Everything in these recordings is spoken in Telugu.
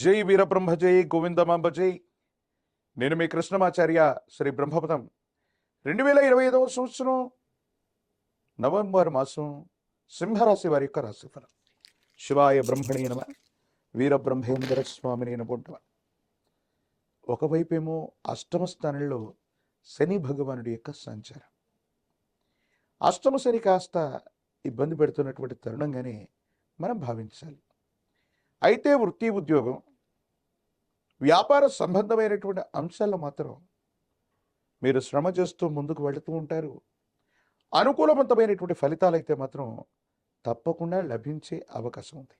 జై వీరబ్రహ్మ జై గోవిందమాంబ జై నేను మీ కృష్ణమాచార్య శ్రీ బ్రహ్మపదం. రెండు వేల ఇరవై ఐదవ సంవత్సరం నవంబర్ మాసం సింహరాశి వారి యొక్క రాశిఫలం. శివాయ బ్రహ్మణే నమ వీరబ్రహ్మేంద్ర స్వామిని నమ్ముంటాం ఒకవైపేమో అష్టమ స్థానంలో శని భగవానుడి యొక్క సంచారం. అష్టమ శని కాస్త ఇబ్బంది పెడుతున్నటువంటి తరుణంగానే మనం భావించాలి. అయితే వృత్తి ఉద్యోగం వ్యాపార సంబంధమైనటువంటి అంశాల్లో మాత్రం మీరు శ్రమ చేస్తూ ముందుకు వెళుతూ ఉంటారు. అనుకూలవంతమైనటువంటి ఫలితాలు అయితే మాత్రం తప్పకుండా లభించే అవకాశం ఉంది.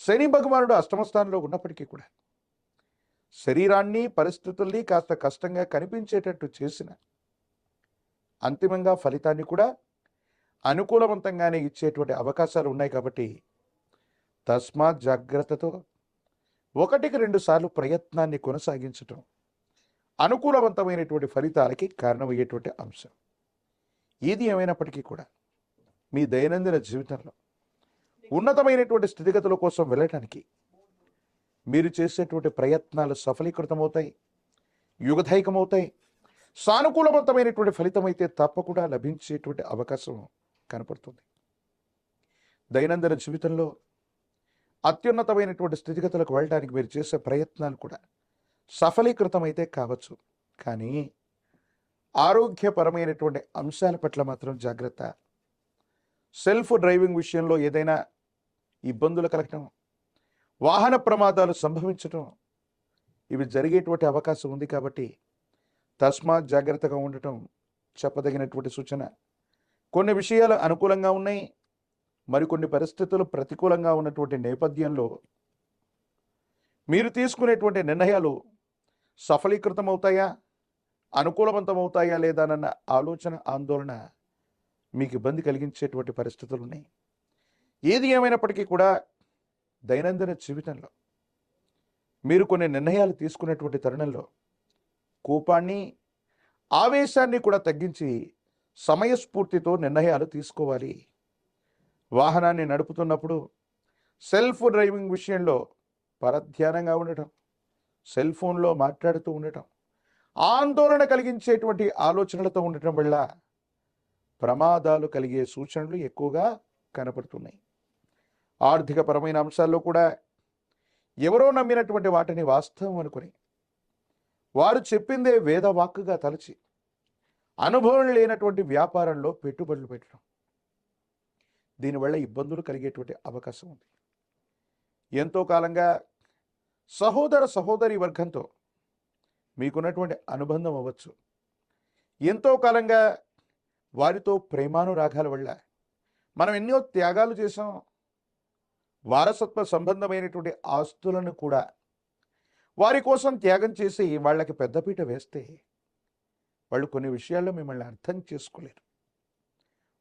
శని భగవానుడు అష్టమస్థానంలో ఉన్నప్పటికీ కూడా శరీరాన్ని పరిస్థితుల్ని కాస్త కష్టంగా కనిపించేటట్టు చేసిన అంతిమంగా ఫలితాన్ని కూడా అనుకూలవంతంగానే ఇచ్చేటువంటి అవకాశాలు ఉన్నాయి కాబట్టి తస్మాత్ జాగ్రత్తతో ఒకటికి రెండు సార్లు ప్రయత్నాన్ని కొనసాగించటం అనుకూలవంతమైనటువంటి ఫలితాలకి కారణమయ్యేటువంటి అంశం. ఏది ఏమైనప్పటికీ కూడా మీ దైనందిన జీవితంలో ఉన్నతమైనటువంటి స్థితిగతుల కోసం వెళ్ళటానికి మీరు చేసేటువంటి ప్రయత్నాలు సఫలీకృతమవుతాయి యుగధైకమవుతాయి సానుకూలవంతమైనటువంటి ఫలితం అయితే తప్పకుండా లభించేటువంటి అవకాశం కనపడుతుంది. దైనందిన జీవితంలో అత్యున్నతమైనటువంటి స్థితిగతులకు వెళ్ళడానికి మీరు చేసే ప్రయత్నాలు కూడా సఫలీకృతమైతే కావచ్చు. కానీ ఆరోగ్యపరమైనటువంటి అంశాల పట్ల మాత్రం జాగ్రత్త. సెల్ఫ్ డ్రైవింగ్ విషయంలో ఏదైనా ఇబ్బందులు కలగటం వాహన ప్రమాదాలు సంభవించటం ఇవి జరిగేటువంటి అవకాశం ఉంది కాబట్టి తస్మాత్ జాగ్రత్తగా ఉండటం చెప్పదగినటువంటి సూచన. కొన్ని విషయాలు అనుకూలంగా ఉన్నాయి మరికొన్ని పరిస్థితులు ప్రతికూలంగా ఉన్నటువంటి నేపథ్యంలో మీరు తీసుకునేటువంటి నిర్ణయాలు సఫలీకృతమవుతాయా? అనుకూలవంతమవుతాయా లేదానన్న ఆలోచన ఆందోళన మీకు ఇబ్బంది కలిగించేటువంటి పరిస్థితులు ఉన్నాయి. ఏది ఏమైనప్పటికీ కూడా దైనందిన జీవితంలో మీరు కొన్ని నిర్ణయాలు తీసుకునేటువంటి తరుణంలో కోపాన్ని ఆవేశాన్ని కూడా తగ్గించి సమయస్ఫూర్తితో నిర్ణయాలు తీసుకోవాలి. వాహనాన్ని నడుపుతున్నప్పుడు సెల్ఫ్ డ్రైవింగ్ విషయంలో పరధ్యానంగా ఉండటం సెల్ ఫోన్లో మాట్లాడుతూ ఉండటం ఆందోళన కలిగించేటువంటి ఆలోచనలతో ఉండటం వల్ల ప్రమాదాలు కలిగే సూచనలు ఎక్కువగా కనపడుతున్నాయి. ఆర్థికపరమైన అంశాల్లో కూడా ఎవరో నమ్మినటువంటి వాటిని వాస్తవం అనుకుని వారు చెప్పిందే వేదవాక్కుగా తలచి అనుభవం లేనటువంటి వ్యాపారంలో పెట్టుబడులు పెట్టడం దీనివల్ల ఇబ్బందులు కలిగేటువంటి అవకాశం ఉంది. ఎంతో కాలంగా సహోదర సహోదరి వర్గంతో మీకున్నటువంటి అనుబంధం అవ్వచ్చు. ఎంతో కాలంగా వారితో ప్రేమానురాగాల వల్ల మనం ఎన్నో త్యాగాలు చేసాం వారసత్వ సంబంధమైనటువంటి ఆస్తులను కూడా వారి కోసం త్యాగం చేసి వాళ్ళకి పెద్దపీట వేస్తే వాళ్ళు కొన్ని విషయాల్లో మిమ్మల్ని అర్థం చేసుకోలేరు.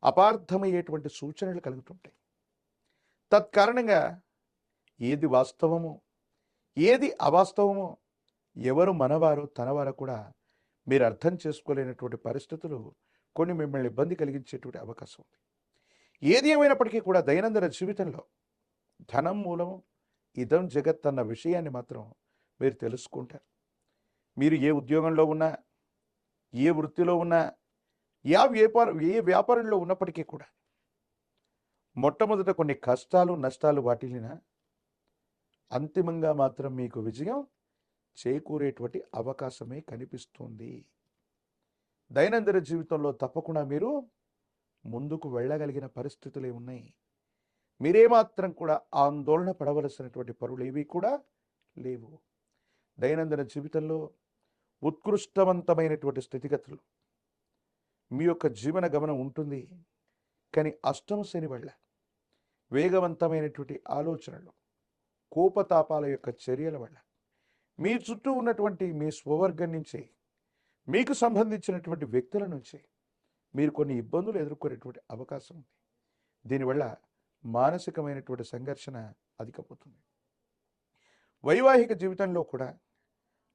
అపార్థమయ్యేటువంటి సూచనలు కలుగుతుంటాయి. తత్కారణంగా ఏది వాస్తవమో ఏది అవాస్తవమో ఎవరు మనవారు తనవారు కూడా మీరు అర్థం చేసుకోలేనటువంటి పరిస్థితులు కొన్ని మిమ్మల్ని ఇబ్బంది కలిగించేటువంటి అవకాశం ఉంది. ఏది ఏమైనప్పటికీ కూడా దైనందిన జీవితంలో ధనం మూలము ఇదం జగత్ అన్న విషయాన్ని మాత్రం మీరు తెలుసుకుంటారు. మీరు ఏ ఉద్యోగంలో ఉన్నా ఏ వృత్తిలో ఉన్నా యా వ్యాపార ఏ వ్యాపారంలో ఉన్నప్పటికీ కూడా మొట్టమొదట కొన్ని కష్టాలు నష్టాలు వాటిల్లిన అంతిమంగా మాత్రం మీకు విజయం చేకూరేటువంటి అవకాశమే కనిపిస్తుంది. దైనందిన జీవితంలో తప్పకుండా మీరు ముందుకు వెళ్ళగలిగిన పరిస్థితులే ఉన్నాయి. మీరేమాత్రం కూడా ఆందోళన పడవలసినటువంటి పరులు ఏవి కూడా లేవు. దైనందిన జీవితంలో ఉత్కృష్టవంతమైనటువంటి స్థితిగతులు మీ యొక్క జీవన గమనం ఉంటుంది. కానీ అష్టమ శని వల్ల వేగవంతమైనటువంటి ఆలోచనలు కోపతాపాల యొక్క చర్యల వల్ల మీ చుట్టూ ఉన్నటువంటి మీ స్వవర్గం నుంచి మీకు సంబంధించినటువంటి వ్యక్తుల నుంచి మీరు కొన్ని ఇబ్బందులు ఎదుర్కొనేటువంటి అవకాశం ఉంది. దీనివల్ల మానసికమైనటువంటి సంఘర్షణ అధికపోతుంది వైవాహిక జీవితంలో కూడా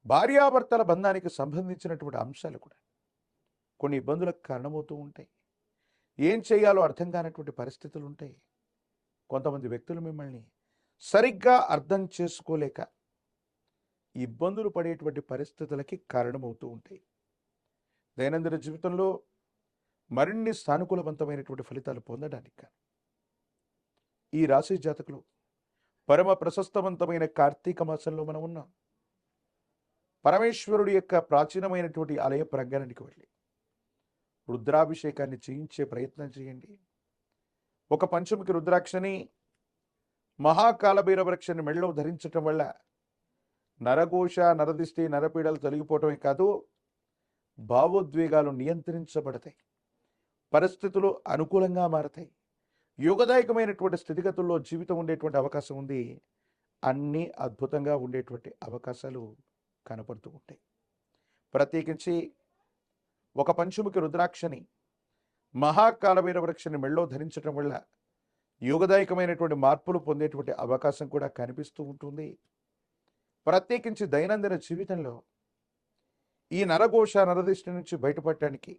భార్యాభర్తల బంధానికి సంబంధించినటువంటి అంశాలు కూడా కొన్ని ఇబ్బందులకు కారణమవుతూ ఉంటాయి. ఏం చేయాలో అర్థం కానటువంటి పరిస్థితులు ఉంటాయి. కొంతమంది వ్యక్తులు మిమ్మల్ని సరిగ్గా అర్థం చేసుకోలేక ఇబ్బందులు పడేటువంటి పరిస్థితులకి కారణమవుతూ ఉంటాయి. దైనందిన జీవితంలో మరిన్ని సానుకూలవంతమైనటువంటి ఫలితాలు పొందడానికి ఈ రాశి జాతకులు పరమ ప్రశస్తవంతమైన కార్తీక మాసంలో మనం ఉన్నాం. పరమేశ్వరుడి యొక్క ప్రాచీనమైనటువంటి ఆలయ ప్రాంగణానికి వెళ్ళి రుద్రాభిషేకాన్ని చేయించే ప్రయత్నం చేయండి. ఒక పంచముఖి రుద్రాక్షని మహాకాల వృక్షాన్ని మెళ్ళలో ధరించటం వల్ల నరఘోష నరదిష్టి నరపీడలు తొలగిపోవటమే కాదు భావోద్వేగాలు నియంత్రించబడతాయి. పరిస్థితులు అనుకూలంగా మారతాయి. యోగదాయకమైనటువంటి స్థితిగతుల్లో జీవితం ఉండేటువంటి అవకాశం ఉంది. అన్నీ అద్భుతంగా ఉండేటువంటి అవకాశాలు కనపడుతూ ఉంటాయి. ప్రత్యేకించి ఒక పంచముఖి రుద్రాక్షని మహాకాలవీర వృక్షని మెళ్ళో ధరించడం వల్ల యోగదాయకమైనటువంటి మార్పులు పొందేటువంటి అవకాశం కూడా కనిపిస్తూ ఉంటుంది. ప్రత్యేకించి దైనందిన జీవితంలో ఈ నరఘోష నరదిష్టి నుంచి బయటపడటానికి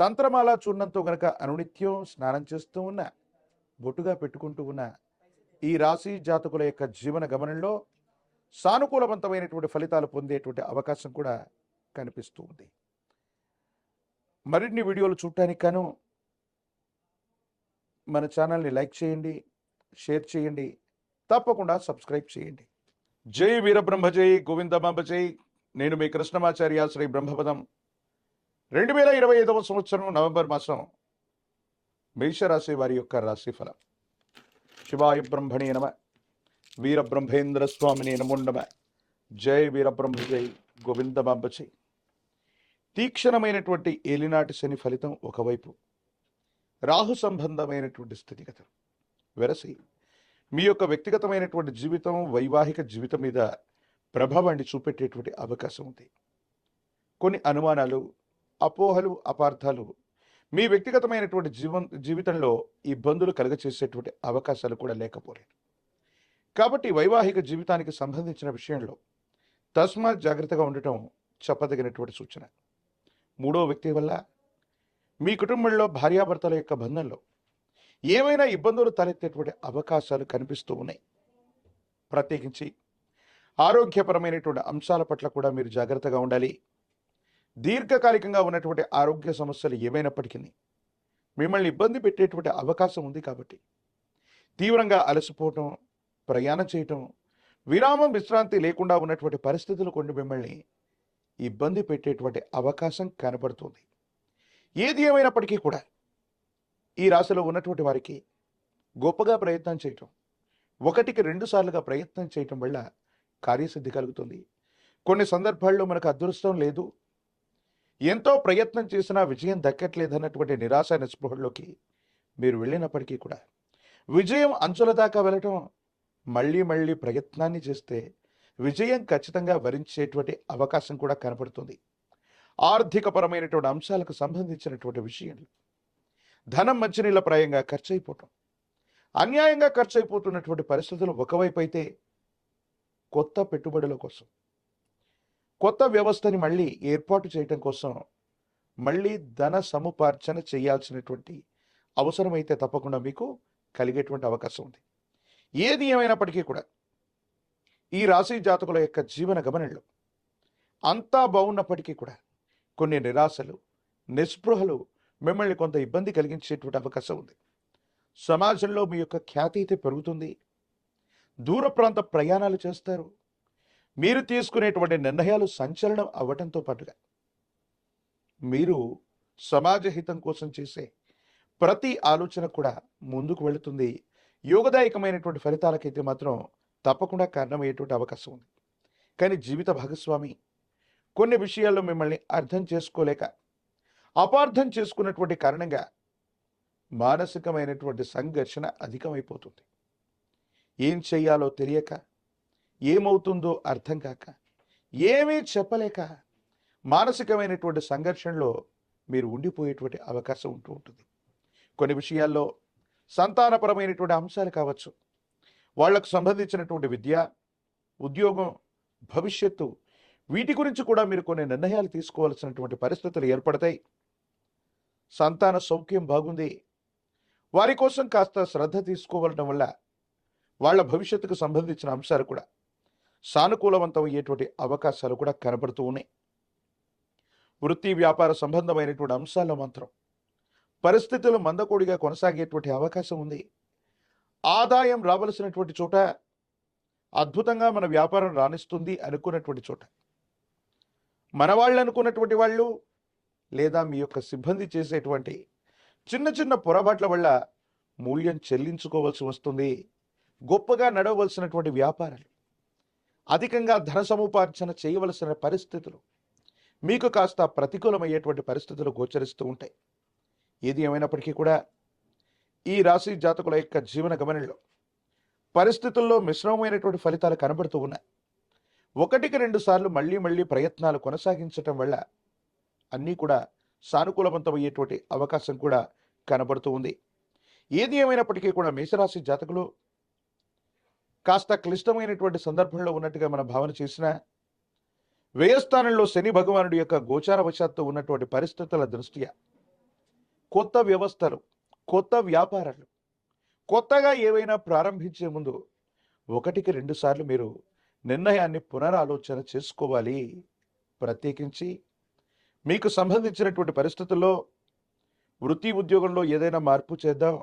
తంత్రమాల చూర్ణంతో గనక అనునిత్యం స్నానం చేస్తూ ఉన్న బొట్టుగా పెట్టుకుంటూ ఉన్న ఈ రాశి జాతకుల యొక్క జీవన గమనంలో సానుకూలవంతమైనటువంటి ఫలితాలు పొందేటువంటి అవకాశం కూడా కనిపిస్తూ ఉంది. మరిన్ని వీడియోలు చూడటానికి గాను మన ఛానల్ని లైక్ చేయండి షేర్ చేయండి తప్పకుండా సబ్స్క్రైబ్ చేయండి. జై వీరబ్రహ్మ జై గోవిందమాంబ జై. నేను మీ కృష్ణమాచార్య శ్రీ బ్రహ్మపదం. రెండు వేల ఇరవై ఐదవ సంవత్సరం నవంబర్ మాసం మేషరాశి వారి యొక్క రాశిఫలం. శివాయ బ్రహ్మణే నమ. వీరబ్రహ్మేంద్ర స్వామిని నమో నమ. జై వీరబ్రహ్మ జై గోవిందమాంబ జై. తీక్షణమైనటువంటి ఏలినాటి శని ఫలితం ఒకవైపు రాహు సంబంధమైనటువంటి స్థితిగతులు వెరసి మీ యొక్క వ్యక్తిగతమైనటువంటి జీవితం వైవాహిక జీవితం మీద ప్రభావాన్ని చూపెట్టేటువంటి అవకాశం ఉంది. కొన్ని అనుమానాలు అపోహలు అపార్థాలు మీ వ్యక్తిగతమైనటువంటి జీవం జీవితంలో ఇబ్బందులు కలుగచేసేటువంటి అవకాశాలు కూడా లేకపోలేదు. కాబట్టి వైవాహిక జీవితానికి సంబంధించిన విషయంలో తస్మాత్ జాగ్రత్తగా ఉండటం చెప్పదగినటువంటి సూచన. మూడో వ్యక్తి వల్ల మీ కుటుంబంలో భార్యాభర్తల యొక్క బంధంలో ఏమైనా ఇబ్బందులు తలెత్తేటువంటి అవకాశాలు కనిపిస్తూ ఉన్నాయి? ప్రత్యేకించి ఆరోగ్యపరమైనటువంటి అంశాల పట్ల కూడా మీరు జాగ్రత్తగా ఉండాలి. దీర్ఘకాలికంగా ఉన్నటువంటి ఆరోగ్య సమస్యలు ఏమైనప్పటికీ మిమ్మల్ని ఇబ్బంది పెట్టేటువంటి అవకాశం ఉంది కాబట్టి తీవ్రంగా అలసిపోవటం ప్రయాణం చేయటం విరామం విశ్రాంతి లేకుండా ఉన్నటువంటి పరిస్థితులు కొన్ని మిమ్మల్ని ఇబ్బంది పెట్టేటువంటి అవకాశం కనబడుతుంది. ఏది ఏమైనప్పటికీ కూడా ఈ రాశిలో ఉన్నటువంటి వారికి గొప్పగా ప్రయత్నం చేయటం ఒకటికి రెండు సార్లుగా ప్రయత్నం చేయటం వల్ల కార్యసిద్ధి కలుగుతుంది. కొన్ని సందర్భాల్లో మనకు అదృష్టం లేదు. ఎంతో ప్రయత్నం చేసినా విజయం దక్కట్లేదన్నటువంటి నిరాశ నిస్పృహల్లోకి మీరు వెళ్ళినప్పటికీ కూడా విజయం అంచుల దాకా వెళ్ళటం మళ్ళీ మళ్ళీ ప్రయత్నాన్ని చేస్తే విజయం ఖచ్చితంగా వరించేటువంటి అవకాశం కూడా కనపడుతుంది. ఆర్థికపరమైనటువంటి అంశాలకు సంబంధించినటువంటి విషయంలో ధనం మంచినీళ్ళ ప్రాయంగా ఖర్చు అయిపోవటం అన్యాయంగా ఖర్చు అయిపోతున్నటువంటి పరిస్థితులు ఒకవైపు అయితే కొత్త పెట్టుబడుల కోసం కొత్త వ్యవస్థని మళ్ళీ ఏర్పాటు చేయటం కోసం మళ్ళీ ధన సముపార్జన చేయాల్సినటువంటి అవసరమైతే తప్పకుండా మీకు కలిగేటువంటి అవకాశం ఉంది. ఏది ఏమైనప్పటికీ కూడా ఈ రాశి జాతకుల యొక్క జీవన గమనంలో అంతా బాగున్నప్పటికీ కూడా కొన్ని నిరాశలు నిస్పృహలు మిమ్మల్ని కొంత ఇబ్బంది కలిగించేటువంటి అవకాశం ఉంది. సమాజంలో మీ యొక్క ఖ్యాతి అయితే పెరుగుతుంది. దూర ప్రాంత ప్రయాణాలు చేస్తారు. మీరు తీసుకునేటువంటి నిర్ణయాలు సంచలనం అవ్వటంతో పాటుగా మీరు సమాజ హితం కోసం చేసే ప్రతి ఆలోచన కూడా ముందుకు వెళుతుంది. యోగదాయకమైనటువంటి ఫలితాలకైతే మాత్రం తప్పకుండా కారణమయ్యేటువంటి అవకాశం ఉంది. కానీ జీవిత భాగస్వామి కొన్ని విషయాల్లో మిమ్మల్ని అర్థం చేసుకోలేక అపార్థం చేసుకున్నటువంటి కారణంగా మానసికమైనటువంటి సంఘర్షణ అధికమైపోతుంది. ఏం చెయ్యాలో తెలియక ఏమవుతుందో అర్థం కాక ఏమీ చెప్పలేక మానసికమైనటువంటి సంఘర్షణలో మీరు ఉండిపోయేటువంటి అవకాశం ఉంటూ ఉంటుంది. కొన్ని విషయాల్లో సంతానపరమైనటువంటి అంశాలు కావచ్చు. వాళ్ళకు సంబంధించినటువంటి విద్య ఉద్యోగం భవిష్యత్తు వీటి గురించి కూడా మీరు కొన్ని నిర్ణయాలు తీసుకోవాల్సినటువంటి పరిస్థితులు ఏర్పడతాయి. సంతాన సౌఖ్యం బాగుంది. వారి కోసం కాస్త శ్రద్ధ తీసుకోవడం వల్ల వాళ్ళ భవిష్యత్తుకు సంబంధించిన అంశాలు కూడా సానుకూలవంతం అయ్యేటువంటి అవకాశాలు కూడా కనబడుతూ ఉన్నాయి. వృత్తి వ్యాపార సంబంధమైనటువంటి అంశాల్లో మాత్రం పరిస్థితులు మందకోడిగా కొనసాగేటువంటి అవకాశం ఉంది. ఆదాయం రావలసినటువంటి చోట అద్భుతంగా మన వ్యాపారం రాణిస్తుంది అనుకున్నటువంటి చోట. మన వాళ్ళు అనుకున్నటువంటి వాళ్ళు లేదా మీ యొక్క సిబ్బంది చేసేటువంటి చిన్న చిన్న పొరపాట్ల వల్ల మూల్యం చెల్లించుకోవాల్సి వస్తుంది. గొప్పగా నడవలసినటువంటి వ్యాపారాలు అధికంగా ధన సముపార్జన చేయవలసిన పరిస్థితులు మీకు కాస్త ప్రతికూలమయ్యేటువంటి పరిస్థితులు గోచరిస్తూ ఉంటాయి. ఏది ఏమైనప్పటికీ కూడా ఈ రాశి జాతకుల యొక్క జీవన గమనంలో పరిస్థితుల్లో మిశ్రమమైనటువంటి ఫలితాలు కనబడుతూ ఉన్నాయి. ఒకటికి రెండు సార్లు మళ్ళీ మళ్ళీ ప్రయత్నాలు కొనసాగించటం వల్ల అన్నీ కూడా సానుకూలవంతమయ్యేటువంటి అవకాశం కూడా కనబడుతూ ఉంది. ఏది ఏమైనప్పటికీ కూడా మేషరాశి జాతకులు కాస్త క్లిష్టమైనటువంటి సందర్భంలో ఉన్నట్టుగా మనం భావన చేసిన వ్యయస్థానంలో శని భగవానుడి యొక్క గోచార వశాత్తు ఉన్నటువంటి పరిస్థితుల దృష్ట్యా కొత్త వ్యవస్థలు కొత్త వ్యాపారాలు. కొత్తగా ఏవైనా ప్రారంభించే ముందు ఒకటికి రెండు సార్లు మీరు నిర్ణయాన్ని పునరాలోచన చేసుకోవాలి. ప్రత్యేకించి మీకు సంబంధించినటువంటి పరిస్థితుల్లో వృత్తి ఉద్యోగంలో ఏదైనా మార్పు చేద్దాం.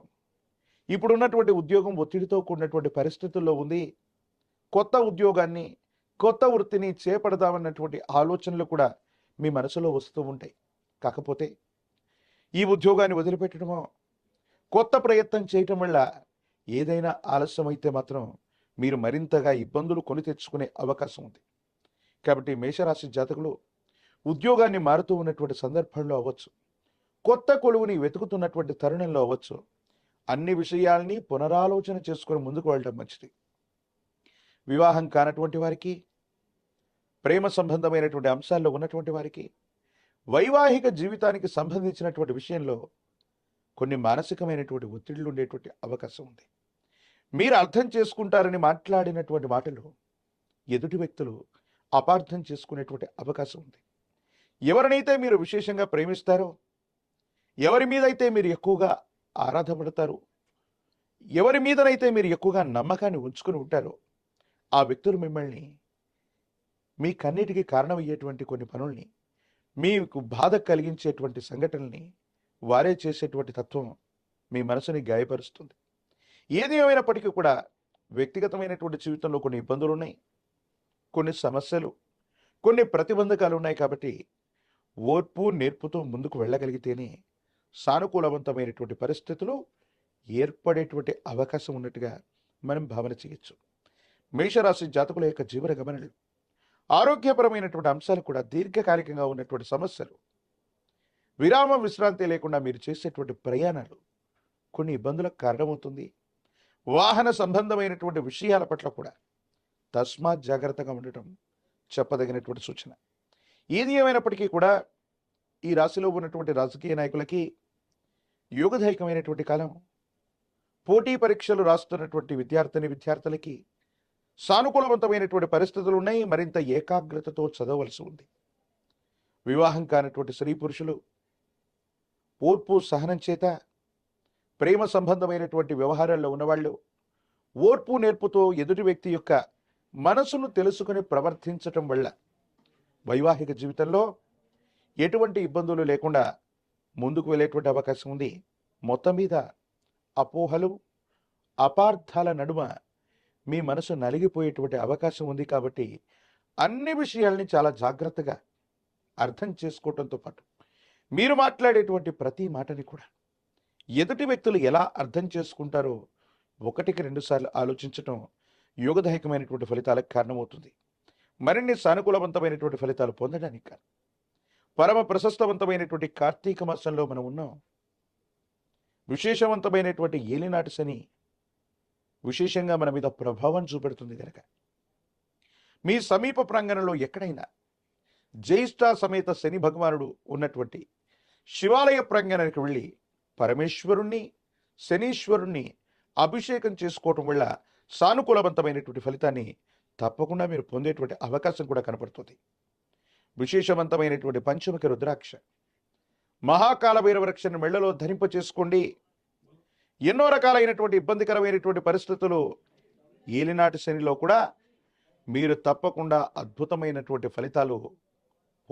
ఇప్పుడున్నటువంటి ఉద్యోగం ఒత్తిడితో కూడినటువంటి పరిస్థితుల్లో ఉంది. కొత్త ఉద్యోగాన్ని కొత్త వృత్తిని చేపడదామన్నటువంటి ఆలోచనలు కూడా మీ మనసులో వస్తూ ఉంటాయి. కాకపోతే ఈ ఉద్యోగాన్ని వదిలిపెట్టడమో కొత్త ప్రయత్నం చేయటం వల్ల ఏదైనా ఆలస్యమైతే మాత్రం మీరు మరింతగా ఇబ్బందులు కొని తెచ్చుకునే అవకాశం ఉంది. కాబట్టి మేషరాశి జాతకులు ఉద్యోగాన్ని మారుతూ ఉన్నటువంటి సందర్భంలో అవ్వచ్చు. కొత్త కొలువుని వెతుకుతున్నటువంటి తరుణంలో అవ్వచ్చు. అన్ని విషయాల్ని పునరాలోచన చేసుకొని ముందుకు వెళ్ళడం మంచిది. వివాహం కానటువంటి వారికి ప్రేమ సంబంధమైనటువంటి అంశాల్లో ఉన్నటువంటి వారికి వైవాహిక జీవితానికి సంబంధించినటువంటి విషయంలో కొన్ని మానసికమైనటువంటి ఒత్తిళ్ళు ఉండేటువంటి అవకాశం ఉంది. మీరు అర్థం చేసుకుంటారని మాట్లాడినటువంటి మాటలు ఎదుటి వ్యక్తులు అపార్థం చేసుకునేటువంటి అవకాశం ఉంది. ఎవరినైతే మీరు విశేషంగా ప్రేమిస్తారో ఎవరి మీదైతే మీరు ఎక్కువగా ఆరాధపడతారు ఎవరి మీదనైతే మీరు ఎక్కువగా నమ్మకాన్ని ఉంచుకుని ఉంటారో ఆ వ్యక్తులు మిమ్మల్ని మీ కన్నిటికి కారణమయ్యేటువంటి కొన్ని పనుల్ని మీకు బాధ కలిగించేటువంటి సంఘటనల్ని వారే చేసేటువంటి తత్వం మీ మనసుని గాయపరుస్తుంది. ఏది ఏమైనప్పటికీ కూడా వ్యక్తిగతమైనటువంటి జీవితంలో కొన్ని ఇబ్బందులు ఉన్నాయి కొన్ని సమస్యలు కొన్ని ప్రతిబంధకాలు ఉన్నాయి కాబట్టి ఓర్పు నేర్పుతో ముందుకు వెళ్ళగలిగితేనే సానుకూలవంతమైనటువంటి పరిస్థితులు ఏర్పడేటువంటి అవకాశం ఉన్నట్టుగా మనం భావన చేయొచ్చు. మేషరాశి జాతకుల యొక్క జీవన గమనలు ఆరోగ్యపరమైనటువంటి అంశాలు కూడా దీర్ఘకాలికంగా ఉన్నటువంటి సమస్యలు విరామ విశ్రాంతి లేకుండా మీరు చేసేటువంటి ప్రయాణాలు కొన్ని ఇబ్బందులకు కారణమవుతుంది. వాహన సంబంధమైనటువంటి విషయాల పట్ల కూడా తస్మాత్ జాగ్రత్తగా ఉండటం చెప్పదగినటువంటి సూచన. ఏది ఏమైనప్పటికీ కూడా ఈ రాశిలో ఉన్నటువంటి రాజకీయ నాయకులకి యోగదాయకమైనటువంటి కాలం. పోటీ పరీక్షలు రాస్తున్నటువంటి విద్యార్థిని విద్యార్థులకి సానుకూలవంతమైనటువంటి పరిస్థితులు ఉన్నాయి. మరింత ఏకాగ్రతతో చదవలసి ఉంది. వివాహం కానటువంటి స్త్రీ పురుషులు ఓర్పు సహనం చేత ప్రేమ సంబంధమైనటువంటి వ్యవహారాల్లో ఉన్నవాళ్ళు ఓర్పు నేర్పుతో ఎదుటి వ్యక్తి యొక్క మనసును తెలుసుకుని ప్రవర్తించటం వల్ల వైవాహిక జీవితంలో ఎటువంటి ఇబ్బందులు లేకుండా ముందుకు వెళ్ళేటువంటి అవకాశం ఉంది. మొత్తం మీద అపోహలు అపార్థాల నడుమ మీ మనసు నలిగిపోయేటువంటి అవకాశం ఉంది కాబట్టి అన్ని విషయాల్ని చాలా జాగ్రత్తగా అర్థం చేసుకోవటంతో పాటు మీరు మాట్లాడేటువంటి ప్రతి మాటని కూడా ఎదుటి వ్యక్తులు ఎలా అర్థం చేసుకుంటారో ఒకటికి రెండుసార్లు ఆలోచించటం యోగదాయకమైనటువంటి ఫలితాలకు కారణమవుతుంది. మరిన్ని సానుకూలవంతమైనటువంటి ఫలితాలు పొందడానికి కాదు. పరమ ప్రశస్తవంతమైనటువంటి కార్తీక మాసంలో మనం ఉన్నాం. విశేషవంతమైనటువంటి ఏలినాటి శని విశేషంగా మన మీద ప్రభావం చూపెడుతుంది కనుక మీ సమీప ప్రాంగణంలో ఎక్కడైనా జ్యేష్ఠ సమేత శని భగవానుడు ఉన్నటువంటి శివాలయ ప్రాంగణానికి వెళ్ళి పరమేశ్వరుణ్ణి శనీశ్వరుణ్ణి అభిషేకం చేసుకోవటం వల్ల సానుకూలవంతమైనటువంటి ఫలితాన్ని తప్పకుండా మీరు పొందేటువంటి అవకాశం కూడా కనపడుతుంది. విశేషవంతమైనటువంటి పంచముఖి రుద్రాక్ష. మహాకాల భైరవరక్షను మెళ్ళలో ధరింప చేసుకోండి. ఎన్నో రకాలైనటువంటి ఇబ్బందికరమైనటువంటి పరిస్థితులు ఏలినాటి శనిలో కూడా మీరు తప్పకుండా అద్భుతమైనటువంటి ఫలితాలు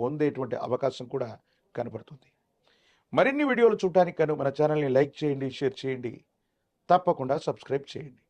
పొందేటువంటి అవకాశం కూడా కనబడుతుంది. మరిన్ని వీడియోలు చూడటానికి కను మన ఛానల్ని లైక్ చేయండి షేర్ చేయండి. తప్పకుండా సబ్స్క్రైబ్ చేయండి.